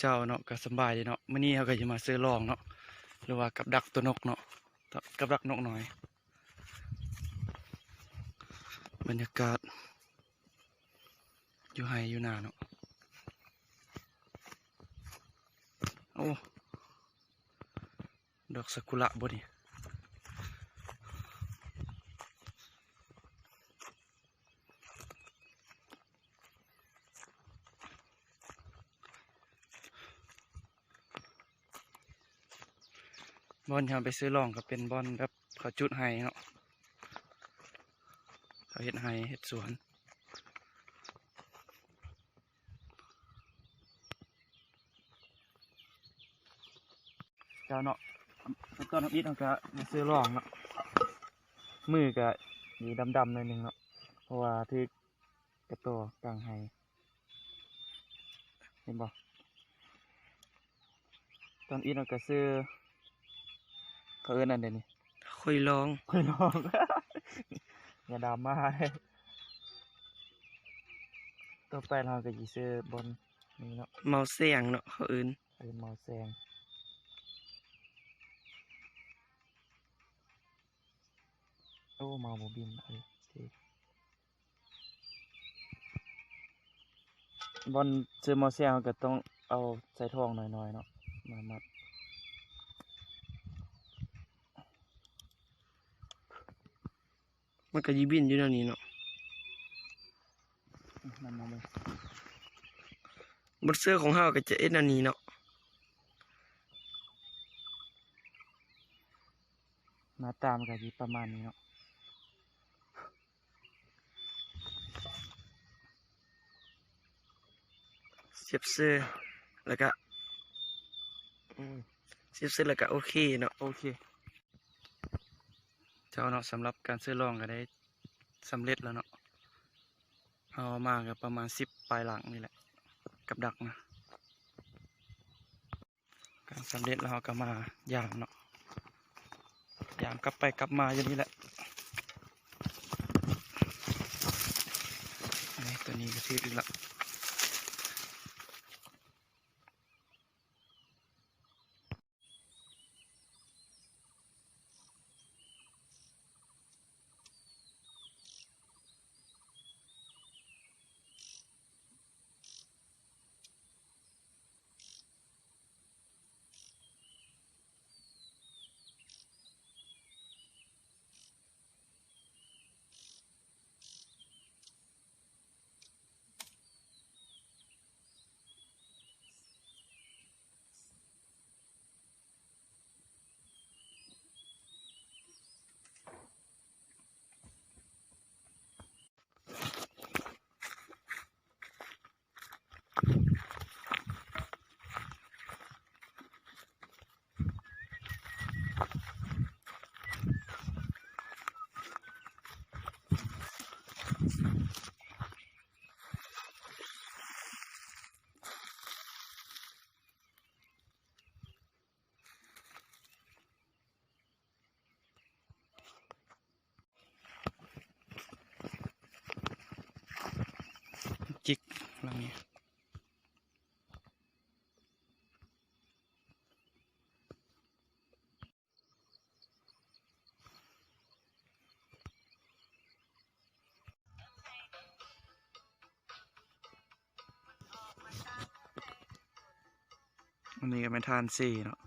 เจ้าเนาะก็สบายดีเนาะมื่อนี้เขาก็จะมาซื้อลองเนาะหรือว่ากับดักตัวนกเนาะกับดักนกหน่อย บรรยากาศ อยู่ไฮอยู่นาเนาะโอ้ดอกสกุระบ่นี่ บอลที่เราไปซื้อลองก็เป็นบอลแบบเขาจุดไฮเนาะเขาเฮ็ดไฮเฮ็ดสวนเจ้าเนาะตอนน้ำอิดเราก็มาซื้อลองเนาะมือก็มีดำๆหน่อยนึงเนาะเพราะว่าที่กระตัวกลางไฮเห็นบ่ตอนอิดเราก็ซื้อ เขาเอิ้นอันเดยวนี้คุยลองค่อยลอง อย่าดราม่าเลยต่อไปเราก็จะซื้อบนนี้เนาะเมาเสียงเนาะเขาอื่นเอิ้นเมาแซงโอ้เมาโมบินเอ้ยเท่บอลซื้อเมาแซงเราก็ต้องเอาใส่ทองหน่อยๆเนาะมามัด มันก็ยีบินอยู่แนวนี้เนาะนำมาเลยบนเสื้อของเฮาก็จะเอ็ดแนวนี้เนาะหน้าตามนก็สิประมาณนี้เนาะเสียบเสื้อแล้วก็โอ้ยเสียบเสื้อแล้วก็โอเคเนาะโอเคเจ้าเนาะสำหรับการซื้อลองก็ได้สำเร็จแล้วเนาะเอามาก็ประมาณสิบปลายหลังนี่แหละ กับดักนะการสำเร็จแล้วเราก็มาย่างเนาะย่างกลับไปกลับมาอย่างนี้แหละนี่ตัวนี้ก็ถืออีกแล้ว จิกหลังนี้ อันนี้ก็เป็นทานสี่เนาะ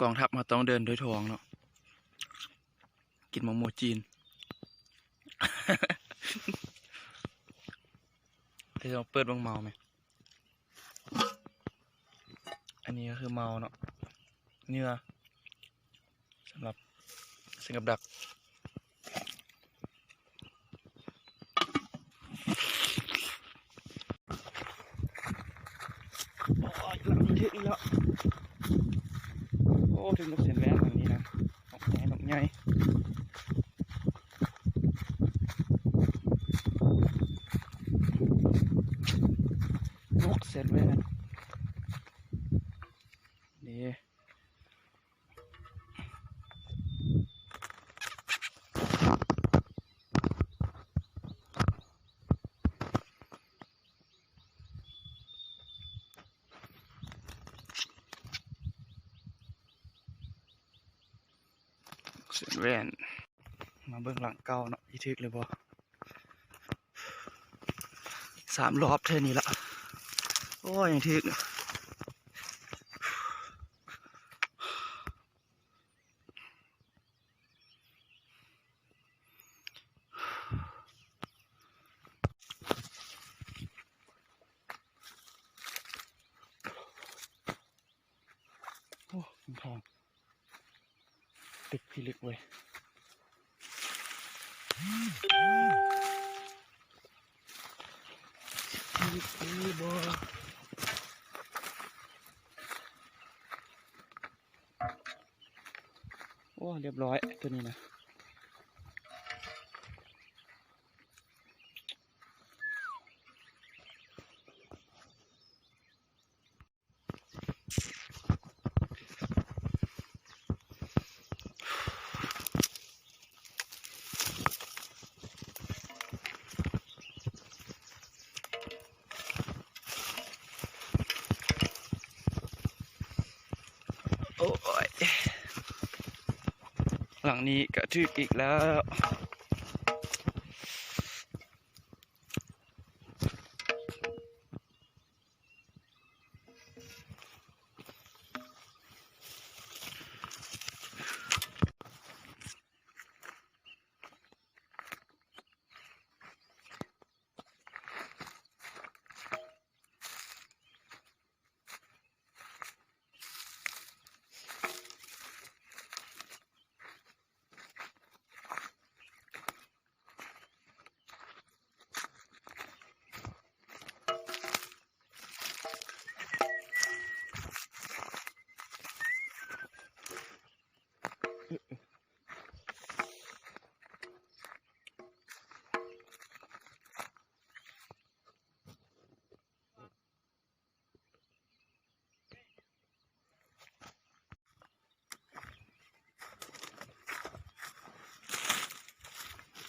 กองทัพมาต้องเดินด้วยท้องเนาะกินมะม่วงจีน เดี๋ยวเราเปิดบังเมาไหม อันนี้ก็คือเมาเนาะเนื้อสำหรับสิงกับดักโอ้ยหลังเยอะอีกแล้ว โอ้ ถึงนกเสียนแหวนทางนี้นะนกใหญ่นกใหญ่ เสร็จแว่นนี่ เสร็จแว่น มาเบื้องหลังเก่าเนาะอีทึกเลยบ่สามรอบเท่านี้ละ โอ้ยยังทึกอ้มันทอง ติกพิลึกเว้ยอีกพีบอโอ้เรียบร้อยตัวนี้นะ โอ้ย หลั งนี้กระทึกอีกแล้ว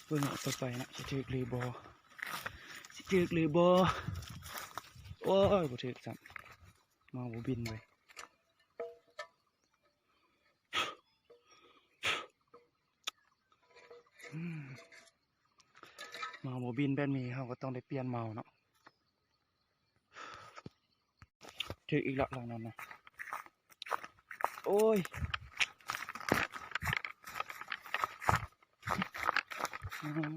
เบิ่งเอาต่อไปนะสิถึกหรือบอสิถึกหรือบอโอ้ยบ่ถึกซ้ำมาบ่บินเลยมาบ่บินแบบนี้เขาก็ต้องได้เปลี่ยนเมาเนาะถึกอีกและหลังนั้นนะโอ้ย อืม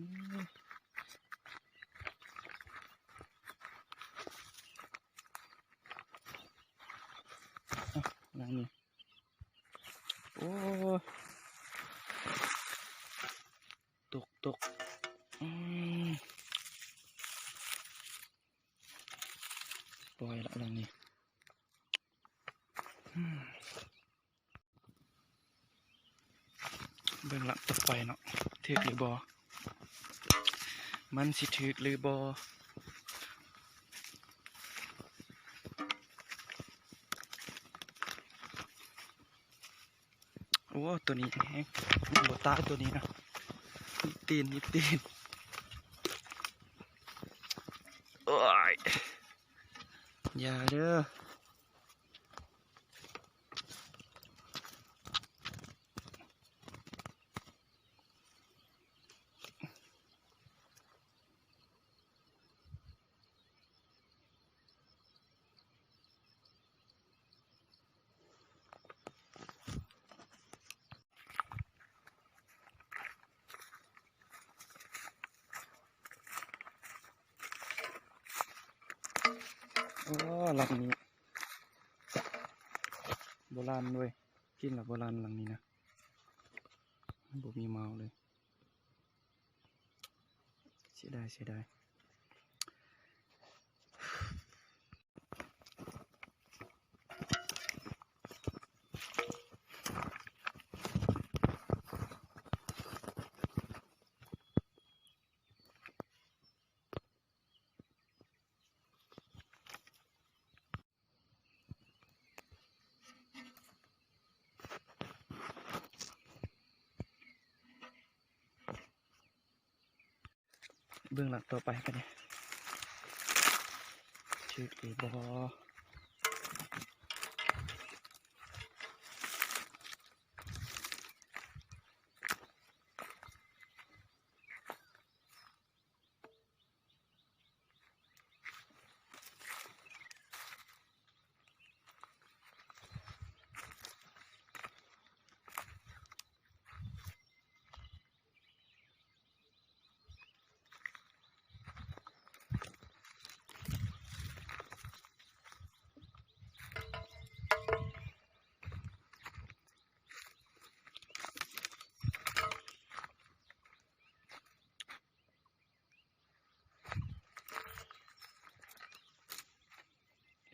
อ่ะหลังนี้โอ้ตกตกอืมปล่อยละหลังนี้อืมเบื้องหลังต่อไปเนาะเทือกหรือบอ มันสิถึกหรือบอโอ้ตัวนี้แฮงมันบตาตัวนี้นะยิบตีนยิบตีนโอ้ยอย่าเด้อโอ้หลังนี้โบราณด้วยกินหลับโบราณหลังนี้นะบ่มีเมาเลยเสียดายเสียดาย เบื้องหลังต่อไปกันเนี่ยชื่อตีบอ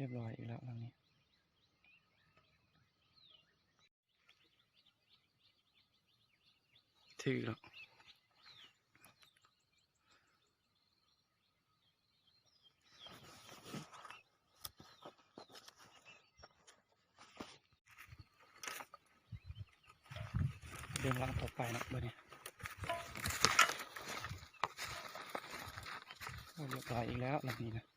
รียบร้อยอีกแล้วหลังนี้ ถือแล้วเดินหลังต่อไปนะเบอร์นี้โอ้เรียบร้อยอีกแล้วหลังนี้นะ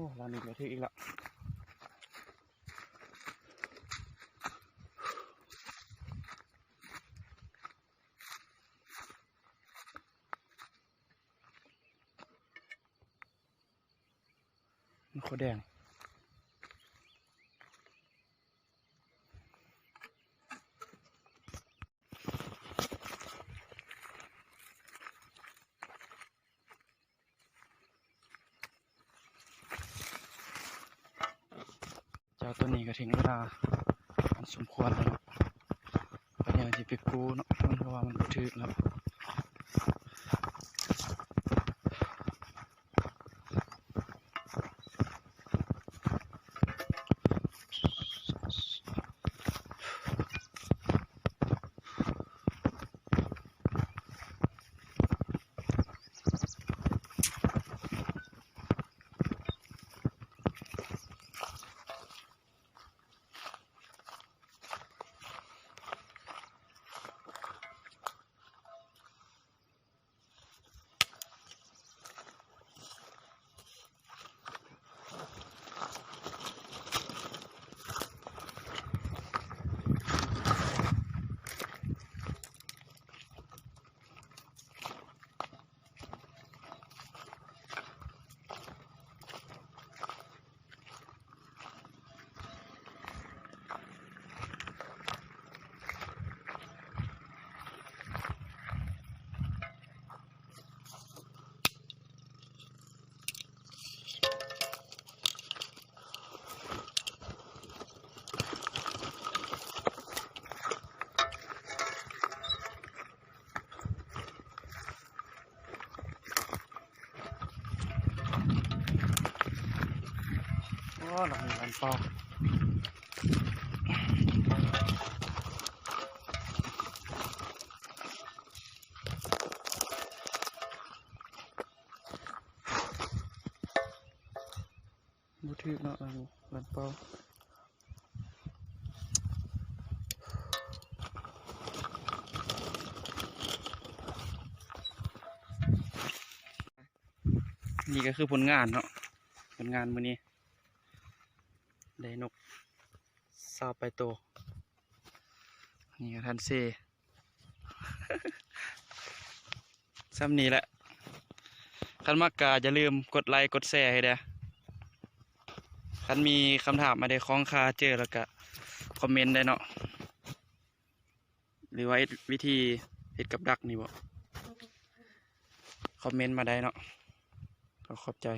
อ้หลังนี้เหลือที่อีกแล้วมันโคแดง เจ้าตัวนี้ก็ถึงเวลาอัน สมควรแล้วเนาะปัญญาที่ไปกู้เนาะเพราะว่ามันถือแล้วโอ้ หลังมันป่าบ่ถึกเนาะหลังนี้มันป่านี่ก็คือผลงานเนาะผลงานมื้อนี้ ได้นกซาว ไปโตวนี่ก็ทันเซซ้ำนี้แหละคันมากกาอย่าลืมกดไลค์กดแชร์ให้เด้อคันมีคำถามมาได้คล้องคาเจอแล้วก็คอมเมนต์ได้เนาะหรือว่าวิธีเฮ็ดกับดักนี่บ่คอมเมนต์มาได้เนาะขอขอบใจ